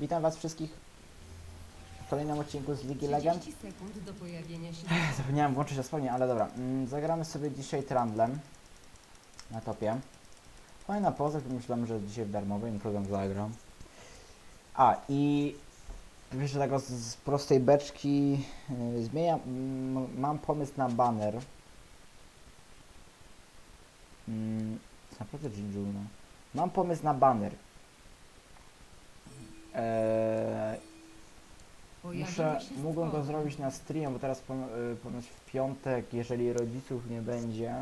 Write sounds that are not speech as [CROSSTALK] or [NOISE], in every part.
Witam was wszystkich w kolejnym odcinku z Ligi Legend. 30 sekund do pojawienia się. [LAUGHS] Zapomniałem włączyć osłonię, ale dobra. Mm, zagramy sobie dzisiaj Trundlem na topie. Fajna poza, myślałem, że dzisiaj w darmowej, no program zagram. A i wiesz, że tego z, z prostej beczki yy, zmieniam, mm, mam pomysł na banner. Mm, naprawdę Jinjuna. Mam pomysł na banner. Eee, Muszę, mógłbym go zrobić na stream, bo teraz pon- y, ponoć w piątek, jeżeli rodziców nie będzie,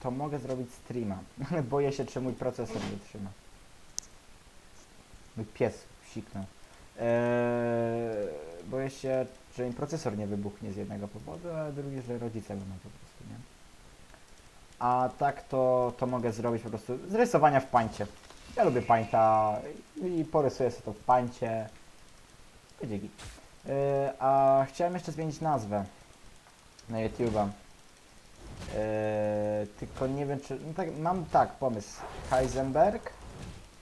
to mogę zrobić streama. [LAUGHS] Ale boję się, czy mój procesor nie wytrzyma. Mój pies psiknął. Eee, boję się, że mi procesor nie wybuchnie z jednego powodu, a drugi, że rodzice będą po prostu, nie? A tak to, to mogę zrobić po prostu z rysowania w pańcie. Ja lubię pańta i porysuję sobie to w pańcie. Będzie git. Yy, a chciałem jeszcze zmienić nazwę na YouTube'a. Yy, tylko nie wiem czy. No tak, mam tak pomysł. Heisenberg,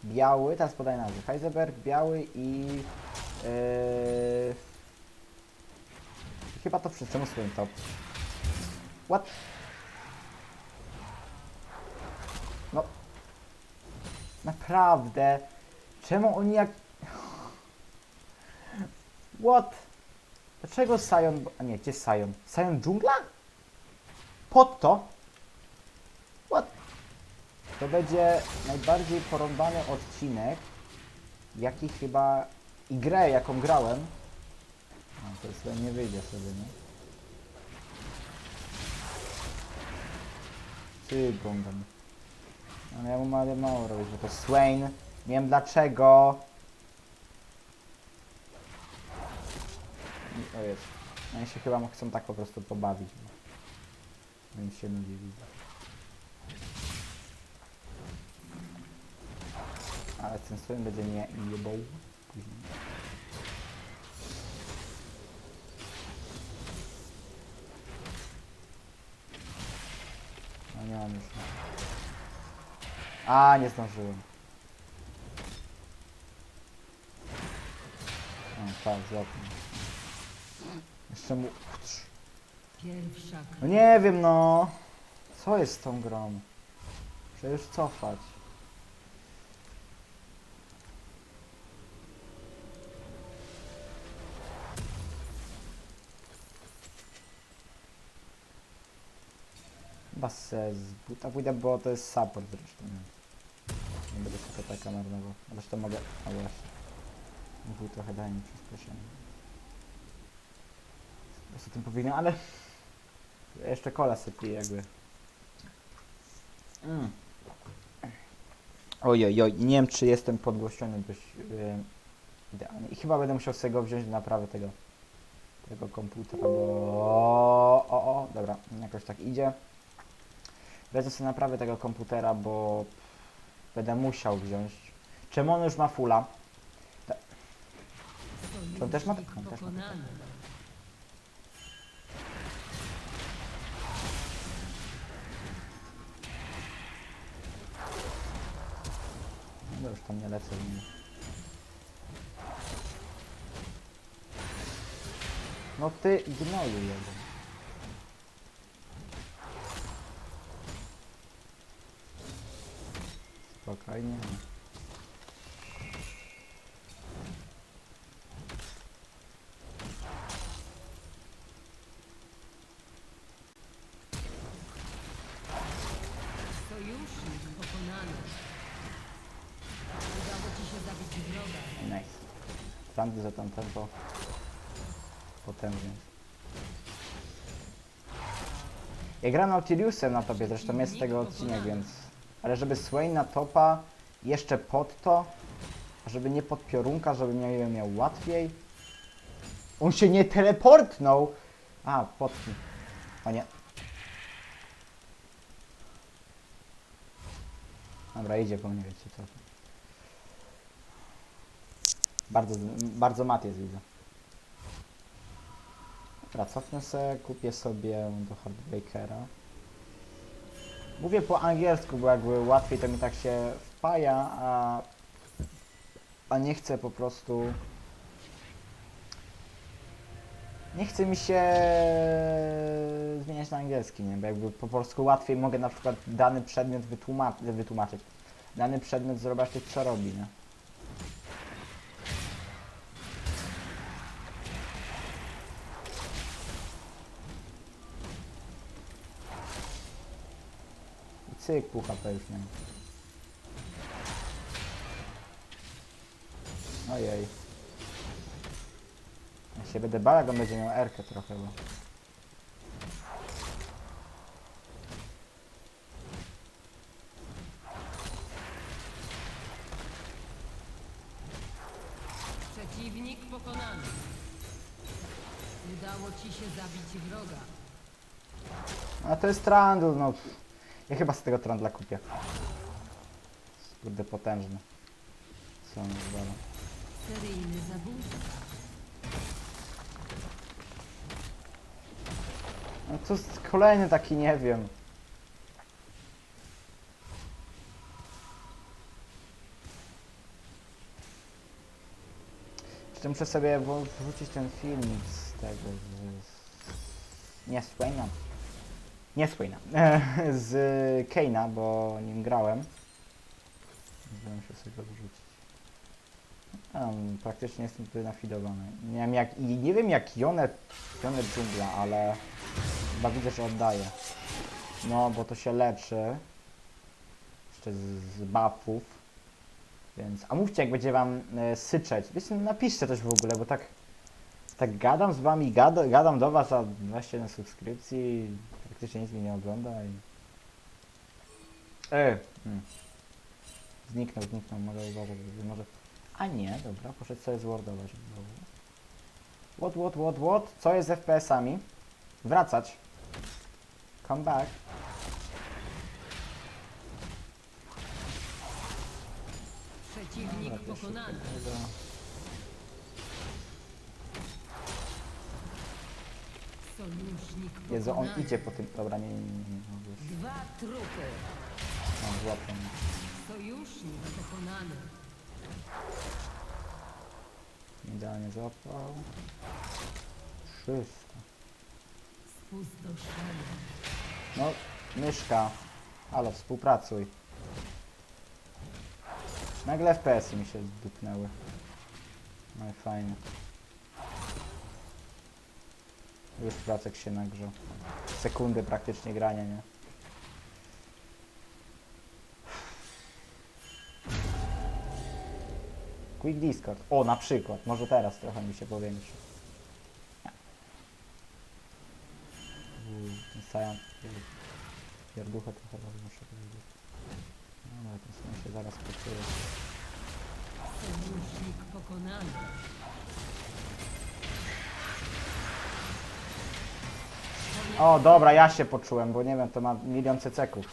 biały, teraz podaję nazwę. Heisenberg, biały i. Yy, chyba to wszyscy muslim top. What? Naprawdę. Czemu oni jak. What? Dlaczego Sion... A nie, gdzie Sion? Sion dżungla? Pod to? What? To będzie najbardziej porąbany odcinek, jaki chyba... I grę, jaką grałem. A, to sobie nie wyjdzie sobie, nie? Ty, Gundam. Ale ja mu mało, mało robić, bo to Swain. Wiem dlaczego. O jest. Oni się chyba chcą tak po prostu pobawić. Bo więc się nudzi widzę. Ale ten swym będzie nie jebał później. No nie mam już. A, nie zdążyłem. O, tak, złapmy. Jeszcze mu... Pierwsza No nie wiem no. Co jest z tą grą? Muszę już cofać. Chyba se z buta pójdę, bo to jest support zresztą. Nie, nie będę sobie taka marnował. Zresztą mogę... A właśnie. W trochę daje mi przyspieszenie. O tym powinien, ale... [LAUGHS] Jeszcze kola sobie piję jakby. Mm. Oj, oj, oj, nie wiem czy jestem podgłośniony dość yy, idealnie. I chyba będę musiał sobie go wziąć do naprawy tego, tego komputera, bo... O, o, o, dobra, jakoś tak idzie. Wezmę sobie naprawę tego komputera, bo będę musiał wziąć. Czemu on już ma fulla? Czy on też ma- on też ma. No już tam nie lecę. No ty gnoju jeden. Spokojnie. Sojusznik pokonany. Udało ci się zabić wroga. Nice. Tam tempo. Potężnie. Ja gram Nautiliusem na topie, zresztą jest z tego odcinek, więc... Ale żeby Swain na topa, jeszcze pod to, żeby nie pod piorunka, żeby miał, miał łatwiej. On się nie teleportnął! A, pod nim. O nie. Dobra, idzie po mnie, wiecie co. Bardzo, bardzo mat jest, widzę. Dobra, cofnę se, kupię sobie do Heartbreakera. Mówię po angielsku, bo jakby łatwiej to mi tak się wpaja, a, a nie chcę po prostu... Nie chcę mi się zmieniać na angielski, nie? Bo jakby po polsku łatwiej mogę na przykład dany przedmiot wytłumaczyć. wytłumaczyć. Dany przedmiot zobaczyć co robi, nie? Cyk, pół HP już nie ma. Ojej. Ja się będę bał, jak on będzie miał R-kę trochę, bo... Przeciwnik pokonany. Udało ci się zabić wroga. A to jest Trandl, no. Ja chyba z tego Trandla kupię. Kurde potężny. Co on zwala? Seryjny zabójca. No to jest kolejny taki, nie wiem. Jeszcze muszę sobie wrzucić ten filmik z tego, z... nie z Swaina. Nie Swaina. [LAUGHS] z Kane'a, bo nim grałem. Zdałem się sobie go wrzucić. Um, praktycznie jestem tutaj nafidowany. Nie wiem jak, i nie wiem jak Jonet, Jonet dżungla, ale chyba widzę, że oddaje. No, bo to się leczy. Jeszcze z, z buffów. Więc, a mówcie jak będzie wam e, syczeć. Wiecie, napiszcie też w ogóle, bo tak tak gadam z wami, gada, gadam do was za 21 subskrypcji, praktycznie nic mnie nie ogląda i... E, hmm. Zniknął, zniknął, mogę uważać, że może... A nie, dobra, poszedł sobie zwordować znowu. What, what, what, what? Co jest z FPS-ami? Wracać. Come back. Przeciwnik pokonany. Sojusznik Jezu, on pokonany. idzie po tym... Dobra, nie, nie, nie, już. Dwa trupy. No, złapią mnie. Sojusznik pokonany. Idealnie złapał. Wszystko. Spustoszenie. No, myszka. Halo, współpracuj. Nagle FPS-y mi się dupnęły. No i fajnie. Już placek się nagrzał. Sekundy praktycznie grania, nie? Quick Discord. O, na przykład. Może teraz trochę mi się powiększy. Sajan. Pierduchę trochę muszę powiedzieć. No ale to się zaraz poczuję. Pokonany. O, dobra, ja się poczułem, bo nie wiem, to ma milion ceceków.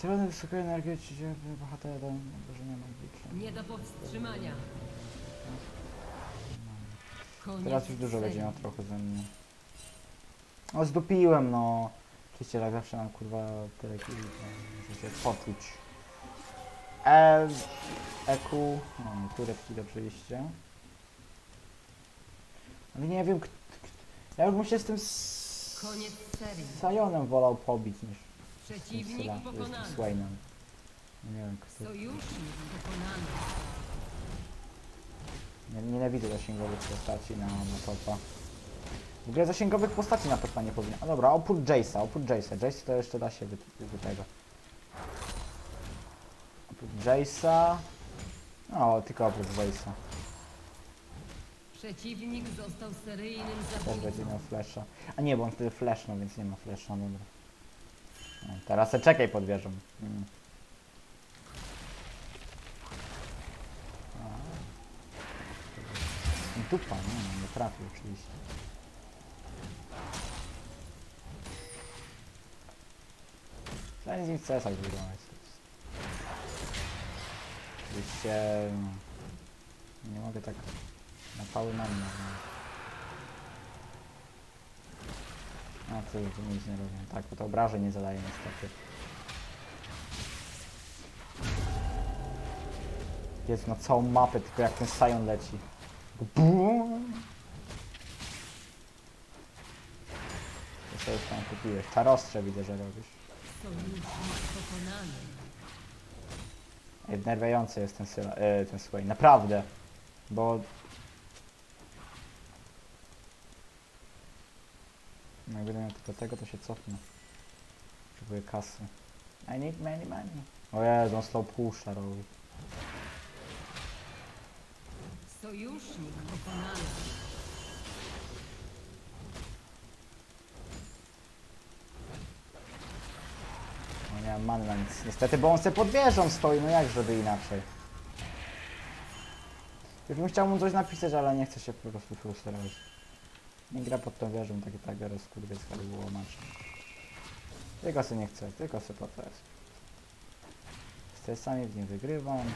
Trudno wysokiej energii, czy bohatera, może nie magiczne. Nie do powstrzymania. Koniec Teraz już dużo będzie miał trochę ze mnie. No zdupiłem, no. Oczywiście tak zawsze mam kurwa tyle muszę się poczuć. E, EQ, no tureczki do przejścia. Ale nie wiem, ja już bym się z tym. Sajonem wolał pobić niż z Przeciwnik Syla, z pokonany. tym Swainem. Nie wiem, kto... Sojusznik pokonany. Nie, nienawidzę zasięgowych postaci na, na topa. W ogóle zasięgowych postaci na topa nie powinno. A dobra, oprócz Jace'a, oprócz Jace'a. Jace to jeszcze da się wy, wy tego. Oprócz Jace'a... No, tylko oprócz Jace'a. Przeciwnik został seryjnym Też będzie zabójcą. miał flasha. A nie, bo on wtedy flashnął, więc nie ma flasha, dobra. No, teraz se czekaj pod wieżą. Mm. A. Dupa, nie, no, nie trafił oczywiście. Zanim z nim w CS-ach wygrać. Oczywiście... no, Nie mogę tak na pały na mnie. A to, to nic nie robię. Tak, bo to obrażeń nie zadaje niestety. Jest na całą mapę, tylko jak ten Sion leci. Bum! Sobie już tam kupiłeś. Czarostrze widzę, że robisz. Sojusznik Wnerwiający jest ten, syla, e, ten słuchaj, naprawdę. Bo... No jak tylko tego, to się cofnę. Potrzebuję kasy. I need many money. O Jezu, on slow pusha robi. Sojusznik pokonany. Mam many na nic. Niestety, bo on se pod wieżą stoi, no jak żeby inaczej. Już bym chciał mu coś napisać, ale nie chcę się po prostu frustrować. Nie gra pod tą wieżą, tak i tak teraz kurde skali było macz. Tylko se nie chcę, tylko se po to jest. Z TS-ami w nim wygrywam.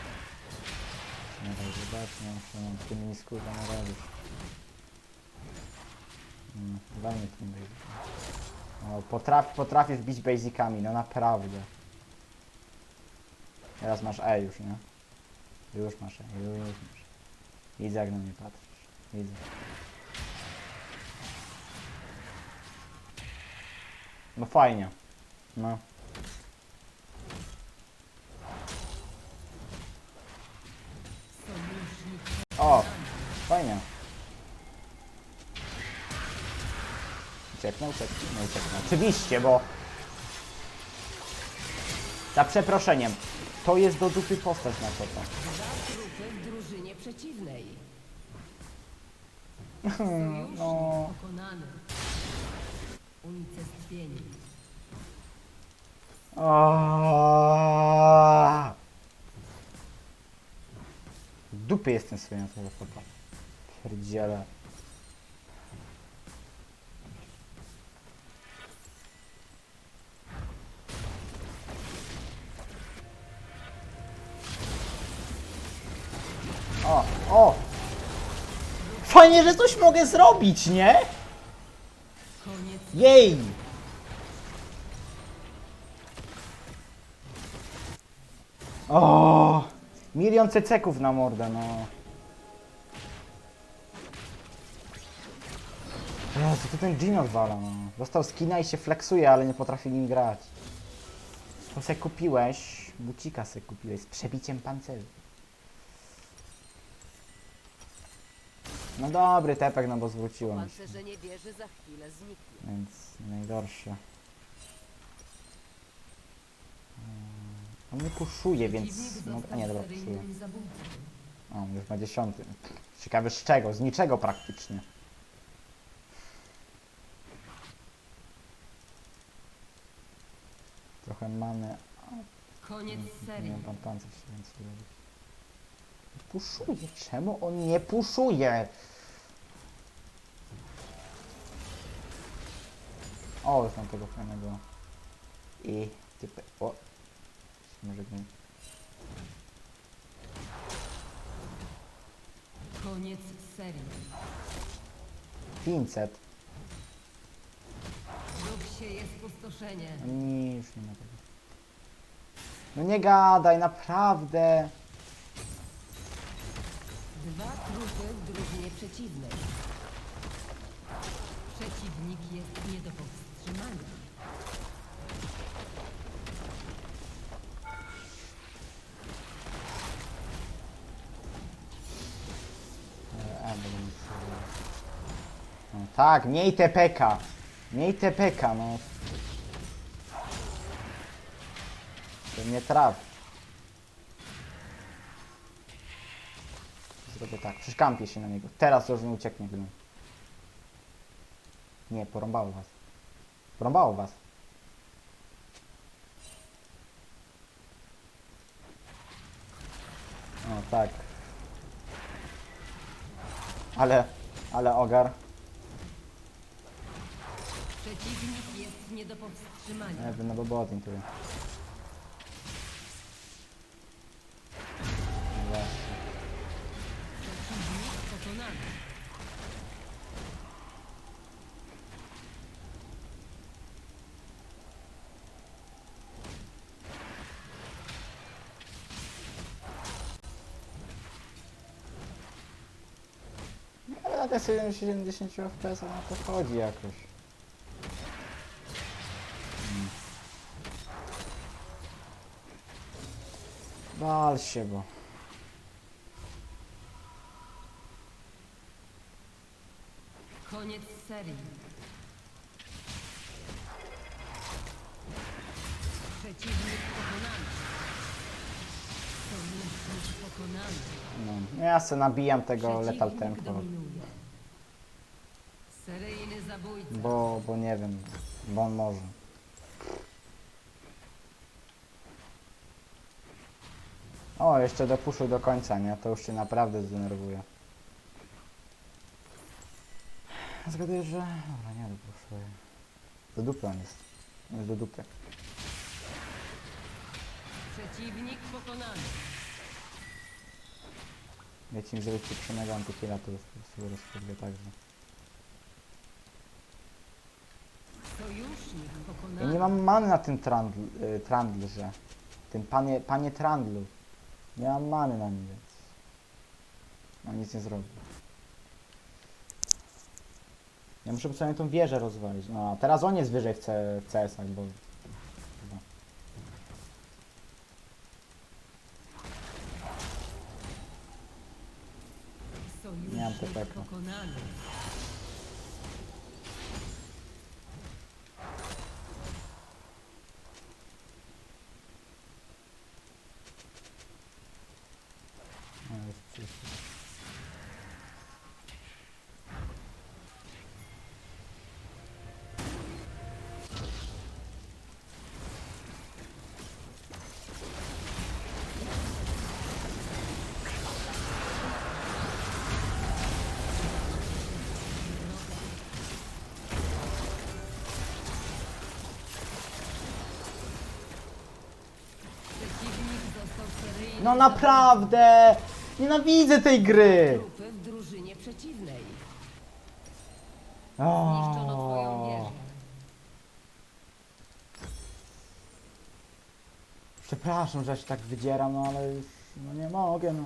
Na razie zobaczmy, muszę mam w tym nisku na razie. Hmm, walnie tym basic. O, potraf, potrafię wbić basicami, no naprawdę. Teraz masz E już, nie? Już masz E, już masz. Widzę jak na mnie patrzysz. Widzę. No fajnie. No. O! Fajnie. Ucieknę, ucieknę, ucieknę. Oczywiście, bo... Za przeproszeniem. To jest do dupy postać na. Dwa trupy w drużynie przeciwnej. Sojusznik No... pokonany. Aaaa! Dupy jestem sobie na tego chłopa. Pierdziele. O, o! Fajnie, że coś mogę zrobić, nie? Jej! O! Milion ceceków na mordę, no. Jezu, to ten Gino odwala, no. Dostał skina i się flexuje, ale nie potrafi nim grać. To se kupiłeś, bucika se kupiłeś z przebiciem pancerzy. No dobry tepek, no bo zwróciło mi się. Pancerzenie wieży za chwilę zniknie. Więc najgorsze. On nie puszuje, więc... No, a nie, dobra, puszuje. O, już ma dziesiąty. Ciekawe z czego? Z niczego praktycznie. Trochę mamy... Koniec Nie serii. mam pan pancerz robić. Puszuje. Czemu on nie puszuje? O, już mam tego fajnego. I typy. O. Może nie. Koniec serii. 500. Lub sieje spustoszenie. No nie, już nie ma tego. No nie gadaj, naprawdę. Dwa trupy w drużynie przeciwnej. Przeciwnik jest nie do powstrzymania. E, będę musiał... No tak, mniej TPK. Mniej TPK, no. To nie traf. Zrobię tak, przyszkampię się na niego. Teraz już nie ucieknie gnu. Nie, porąbało was. Porąbało was. O, tak. Ale, ale ogar. Przeciwnik jest nie do powstrzymania. Nie no bo botin tu. Ale te 70 FPS no to chodzi jakoś. Wal się, bo... Koniec serii. Przeciwnik pokonany. Sojusznik pokonany. No, ja se nabijam tego Lethal Tempo, dominuje. Seryjny zabójca. bo, bo nie wiem, bo on może. O, jeszcze dopuszuj do końca, nie? To już się naprawdę zdenerwuje. Zgaduję, że... Dobra, nie dopuszuję. Do dupy on jest. On jest do dupy. Przeciwnik pokonany. Wiecie, im zrobić przyprzonego antykilla, to już po prostu rozpowie także. Sojusznik Ja nie mam many na tym trandl, y, trandlże. Tym panie, panie trandlu. Nie mam many na nim, więc... No nic nie zrobię. Ja muszę sobie tą wieżę rozwalić. No a teraz on jest wyżej w, C, w CS-ach, bo... Nie mam TPK. pokonany. No, naprawdę! Nienawidzę tej gry! Trupy w drużynie przeciwnej. Zniszczono twoją O. wieżę. Przepraszam, że się tak wydzieram, no ale już no nie mogę, no.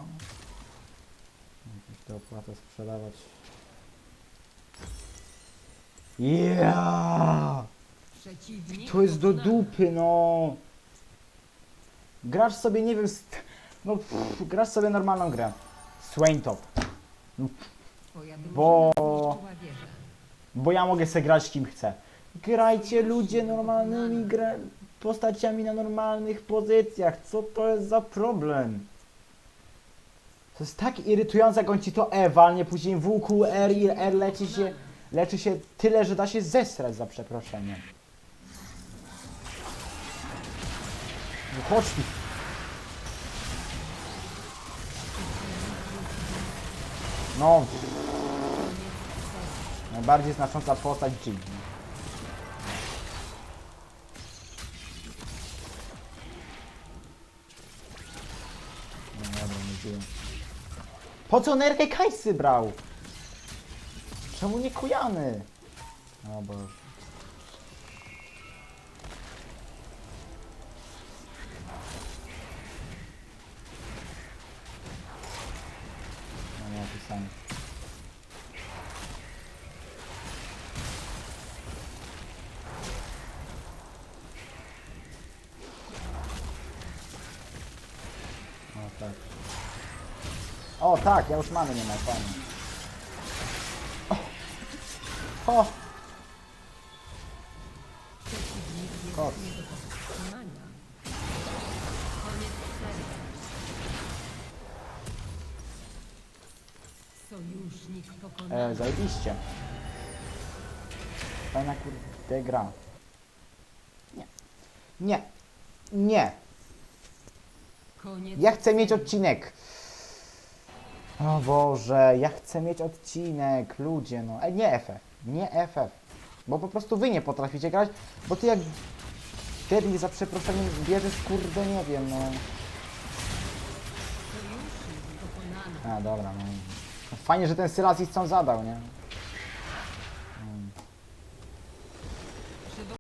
Jakieś te opłatę sprzedawać. Przeciwnik To jest do pokonany. dupy, no. Grasz sobie, nie wiem, no pff, grasz sobie normalną grę. Swain Top. Twoja drużyna Bo-. Bo ja mogę sobie grać kim chcę. Grajcie ludzie normalnymi gra postaciami na normalnych pozycjach. Co to jest za problem? To jest tak irytujące, jak on ci to E walnie, później W, Q, R i R leci się, leczy się tyle, że da się zesrać za przeproszeniem. No chodź tu. No. Najbardziej znacząca postać Jin. No nie. Po co Nerkę Kajsy brał? Czemu nie Kujany? O Boże. O tak, ja już mamy nie mam, fajnie. O! o. Przeciwnik jest Kot. E, zajebiście. Fajna kurde gra. Nie. Nie. Nie. Ja chcę mieć odcinek. O Boże, ja chcę mieć odcinek, ludzie, no. E, nie FF, nie FF. Bo po prostu wy nie potraficie grać, bo ty jak Deadly za przeproszeniem bierzesz, kurde, nie wiem, no. A, dobra, no. Fajnie, że ten Sylas co zadał, nie?